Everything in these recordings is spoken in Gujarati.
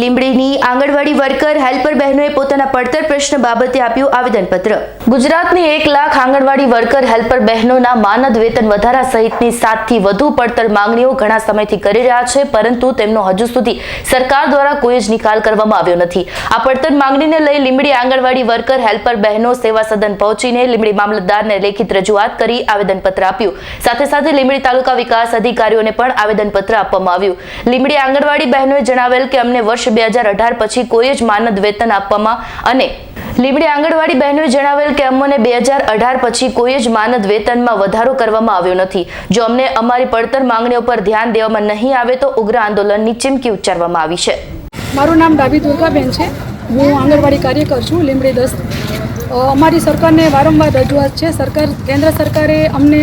લીંબડીની આંગણવાડી વર્કર હેલ્પર બહેનોએ પોતાના પડતર પ્રશ્ન બાબતે આપ્યું આવેદનપત્ર. ગુજરાતની એક લાખ આંગણવાડી વર્કર હેલ્પર બહેનોના માનદ વેતન વધારા સહિતની સાતથી વધુ પડતર માંગણીઓ ઘણા સમયથી કરી રહ્યા છે, પરંતુ તેમનો હજુ સુધી સરકાર દ્વારા કોઈ જ નિકાલ કરવામાં આવ્યો નથી. આ પડતર માંગણીને લઈ લીંબડી આંગણવાડી વર્કર હેલ્પર બહેનો સેવા સદન પહોંચીને લીંબડી મામલતદારને લેખિત રજૂઆત કરી આવેદનપત્ર આપ્યું. સાથે સાથે લીંબડી તાલુકા વિકાસ અધિકારીઓને પણ આવેદનપત્ર આપવામાં આવ્યું. લીંબડી આંગણવાડી બહેનોએ જણાવેલ કે અમને વર્ષ બે હજાર અઢાર પછી કોઈ જ માનદ વેતન આપવામાં અને લીમડી આંગણવાડી બહેનોએ જણાવેલ કે અમને બે હજાર અઢાર પછી કોઈ જ માનદ વેતનમાં વધારો કરવામાં આવ્યો નથી. જો અમને અમારી પડતર માંગણીઓ પર ધ્યાન દેવામાં નહીં આવે તો ઉગ્ર આંદોલનની ચીમકી ઉચ્ચારવામાં આવી છે. મારું નામ ડાબી દુર્ગાબેન છે. હું આંગણવાડી કાર્યકર છું લીમડી દસ અમારી સરકારને વારંવાર રજૂઆત છે. સરકાર, કેન્દ્ર સરકારે અમને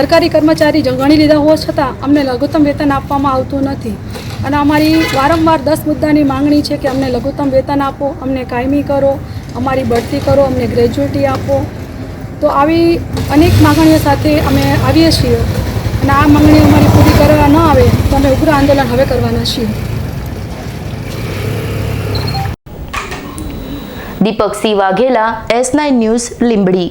સરકારી કર્મચારી ગણી લીધા હોવા છતાં અમને લઘુત્તમ વેતન આપવામાં આવતું નથી. અને અમારી વારંવાર દસ મુદ્દાની માંગણી છે કે અમને લઘુત્તમ વેતન આપો, અમને કાયમી કરો, અમારી બઢતી કરો, અમને ગ્રેજ્યુટી આપો. તો આવી અનેક માંગણીઓ સાથે અમે આવીએ છીએ. અને આ માંગણી અમારી પૂરી કરવા ન આવે તો અમે ઉગ્ર આંદોલન હવે કરવાના છીએ. Deepak Singh Vaghela, S nine news, Limbdi.